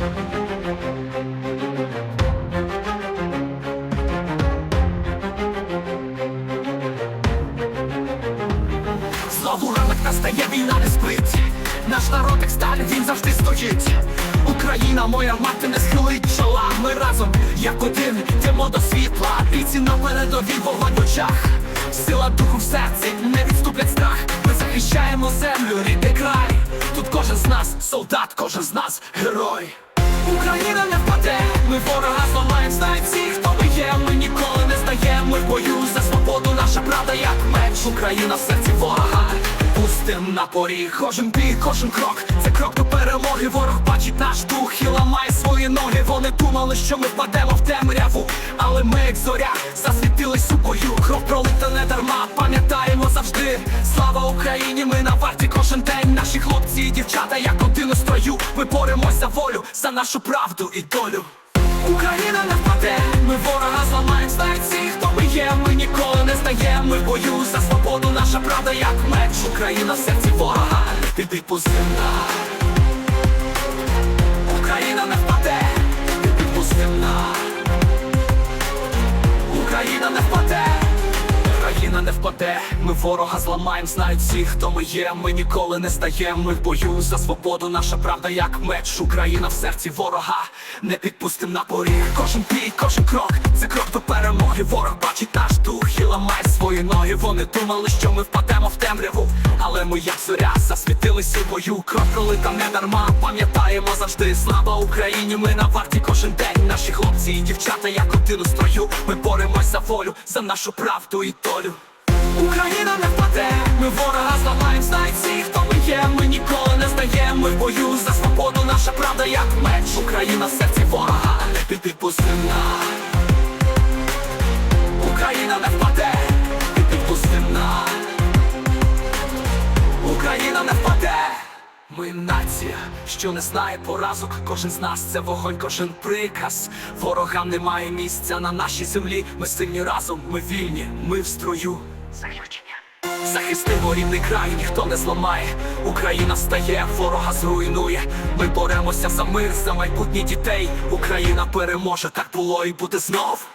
Знову ранок настає, війна не спить. Наш народ як сталь, він завжди стоїть. Україна, моя мати не схилить чола. Ми разом, як один, йдемо до світла. Бійці на передовій, вогонь в очах. Сила духу в серці, не відступлять страх. Ми захищаємо землю, рідний край. Тут кожен з нас, солдат, кожен з нас герой Україна не впаде, ми ворога зламаємо, знають всі, хто ми є, ми ніколи не здаємо, ми в бою за свободу, наша правда як меч, Україна в серці ворога, пустим на поріг, кожен бій, кожен крок, це крок до перемоги, ворог бачить наш дух і ламає свої ноги. Вони думали, що ми впадемо в темряву, але ми, як зоря, засвітились у бою, кров пролита не дарма, пам'ятаємо завжди. Слава Україні, ми на варті кожен день. Наші хлопці і дівчата, як строю. Ми боремось за волю, за нашу правду і долю. Україна не впаде, ми ворога зламаємо, знають всі, хто ми є, ми ніколи не здаємо, ми бою за свободу, наша правда як меч, Україна в серці ворога, піди позивна. Ми ворога зламаємо, знають всі, хто ми є. Ми ніколи не стаємо. Ми в бою за свободу, наша правда як меч. Україна в серці ворога, не підпустим на поріг. Кожен бій, кожен крок, це крок до перемоги. Ворог бачить наш дух і ламає свої ноги. Вони думали, що ми впадемо в темряву. Але ми, як зоря, засвітились у бою. Кров пролита не дарма, пам'ятаємо завжди. Слава Україні, ми на варті кожен день. Наші хлопці і дівчата, як один у строю. Ми боремось за волю, за нашу правду і долю. Україна не впаде, ми ворога зламаємо, знають всі, хто ми є. Ми ніколи не здаємо. В бою за свободу, наша правда як меч. Україна в серці ворога, не піди позивна. Україна не впаде, піди позивна. Україна не впаде. Ми нація, що не знає поразок. Кожен з нас це вогонь, кожен приказ. Ворогам немає місця на нашій землі. Ми сильні разом, ми вільні, ми в строю. Захистимо рідний край, ніхто не зламає. Україна встає, ворога зруйнує. Ми боремося за мир, за майбутнє дітей. Україна переможе, так було і буде знов.